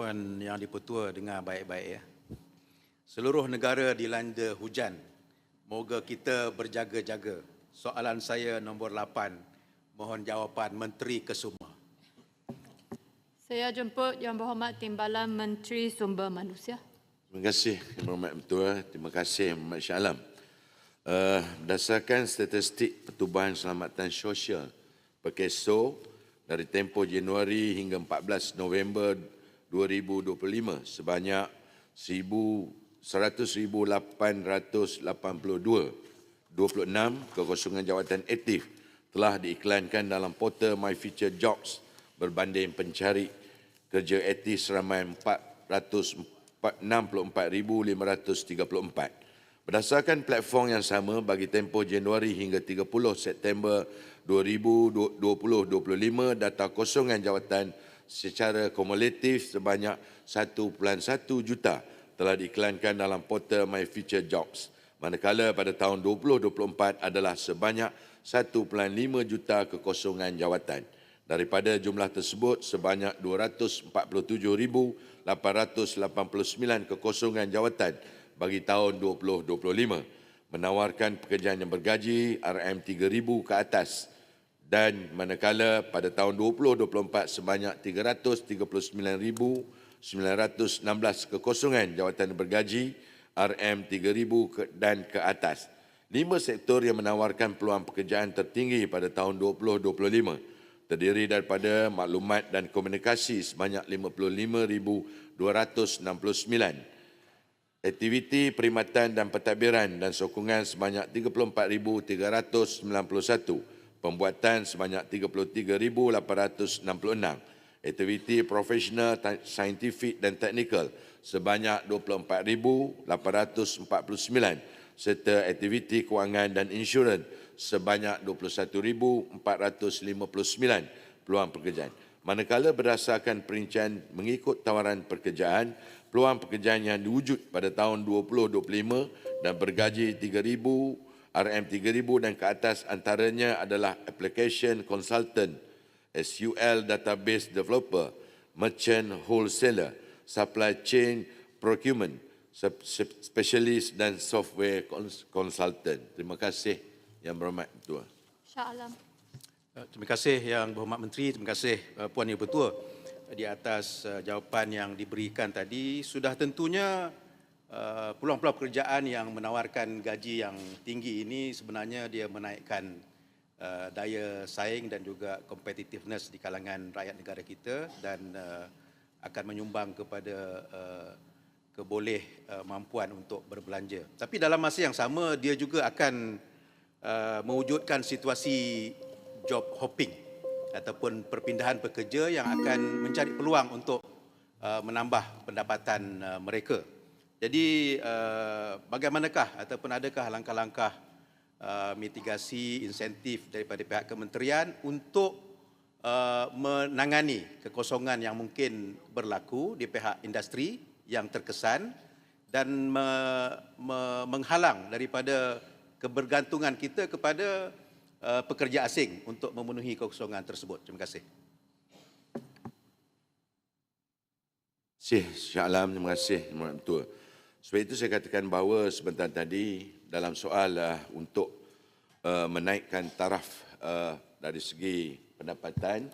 Puan Yang Dipertua dengar baik-baik ya. Seluruh negara dilanda hujan. Moga kita berjaga-jaga. Soalan saya nombor 8. Mohon jawapan Menteri Kesuma. Saya jemput Yang Berhormat Timbalan Menteri Sumber Manusia. Terima kasih Yang Berhormat Ketua. Terima kasih Muhammad Shah Alam. Uh, berdasarkan statistik Pertubuhan Selamatan Sosial Perkeso dari tempoh Januari hingga 14 November 2025 sebanyak 100,882 26 kekosongan jawatan aktif telah diiklankan dalam portal My Future Jobs berbanding pencari kerja aktif seramai 464,534. Berdasarkan platform yang sama bagi tempoh Januari hingga 30 September 2020-25, data kosongan jawatan secara kumulatif sebanyak 1.1 juta telah diiklankan dalam portal My Future Jobs. Manakala pada tahun 2024 adalah sebanyak 1.5 juta kekosongan jawatan. Daripada jumlah tersebut, sebanyak 247,889 kekosongan jawatan bagi tahun 2025 menawarkan pekerjaan yang bergaji RM3,000 ke atas dan manakala pada tahun 2024 sebanyak 339,916 kekosongan jawatan bergaji RM3,000 dan ke atas. Lima sektor yang menawarkan peluang pekerjaan tertinggi pada tahun 2025 terdiri daripada maklumat dan komunikasi sebanyak 55,269, aktiviti perkhidmatan dan pentadbiran dan sokongan sebanyak 34,391, pembuatan sebanyak 33,866, aktiviti profesional, saintifik dan teknikal sebanyak 24,849 serta aktiviti kewangan dan insurans sebanyak 21,459 peluang pekerjaan. Manakala berdasarkan perincian mengikut tawaran pekerjaan, peluang pekerjaan yang diwujud pada tahun 2025 dan bergaji 3,000 RM3,000 dan ke atas antaranya adalah Application Consultant, SQL Database Developer, Merchant Wholesaler, Supply Chain Procurement, Specialist dan Software Consultant. Terima kasih Yang Berhormat Ketua. Shah Alam. Uh, Terima kasih Yang Berhormat Menteri, terima kasih uh, Puan Yang Bertua di atas jawapan yang diberikan tadi. Sudah tentunya peluang-peluang pekerjaan yang menawarkan gaji yang tinggi ini sebenarnya dia menaikkan uh, daya saing dan juga competitiveness di kalangan rakyat negara kita dan uh, akan menyumbang kepada uh, keboleh uh, mampuan untuk berbelanja. Tapi dalam masa yang sama dia juga akan uh, mewujudkan situasi job hopping ataupun perpindahan pekerja yang akan mencari peluang untuk uh, menambah pendapatan uh, mereka. Jadi uh, bagaimanakah ataupun adakah langkah-langkah uh, mitigasi insentif daripada pihak kementerian untuk uh, menangani kekosongan yang mungkin berlaku di pihak industri yang terkesan dan me, me, menghalang daripada kebergantungan kita kepada uh, pekerja asing untuk memenuhi kekosongan tersebut. Terima kasih. Terima kasih Syah Alam, terima kasih Muhammad Ketua. Sebab itu saya katakan bahawa sebentar tadi dalam soal uh, untuk uh, menaikkan taraf uh, dari segi pendapatan,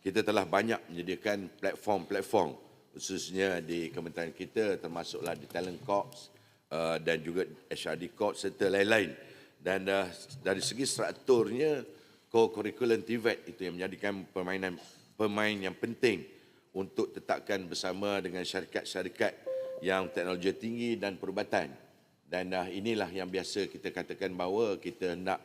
kita telah banyak menyediakan platform-platform khususnya di kementerian kita termasuklah di Talent Corps uh, dan juga HRD Corps serta lain-lain. Dan uh, dari segi strukturnya, co-curriculum TVET itu yang menjadikan permainan pemain yang penting untuk tetapkan bersama dengan syarikat-syarikat yang teknologi tinggi dan perubatan. Dan uh, inilah yang biasa kita katakan bahawa kita nak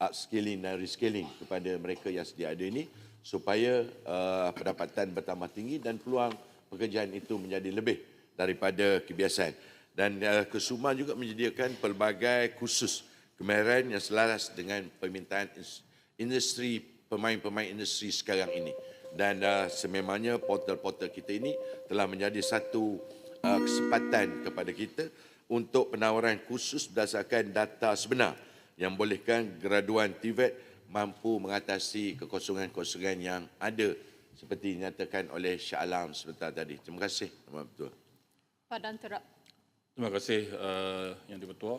upskilling dan reskilling kepada mereka yang sedia ada ini supaya uh, pendapatan bertambah tinggi dan peluang pekerjaan itu menjadi lebih daripada kebiasaan. Dan uh, Kesuma juga menyediakan pelbagai kursus kemahiran yang selaras dengan permintaan industri pemain-pemain industri sekarang ini dan uh, sememangnya portal-portal kita ini telah menjadi satu uh, kesempatan kepada kita untuk penawaran khusus berdasarkan data sebenar yang bolehkan graduan TVET mampu mengatasi kekosongan-kekosongan yang ada seperti dinyatakan oleh Syah Alam sebentar tadi. Terima kasih, Yang Berhormat Ketua. Padan Terap. Terima kasih uh, Yang di-Pertua.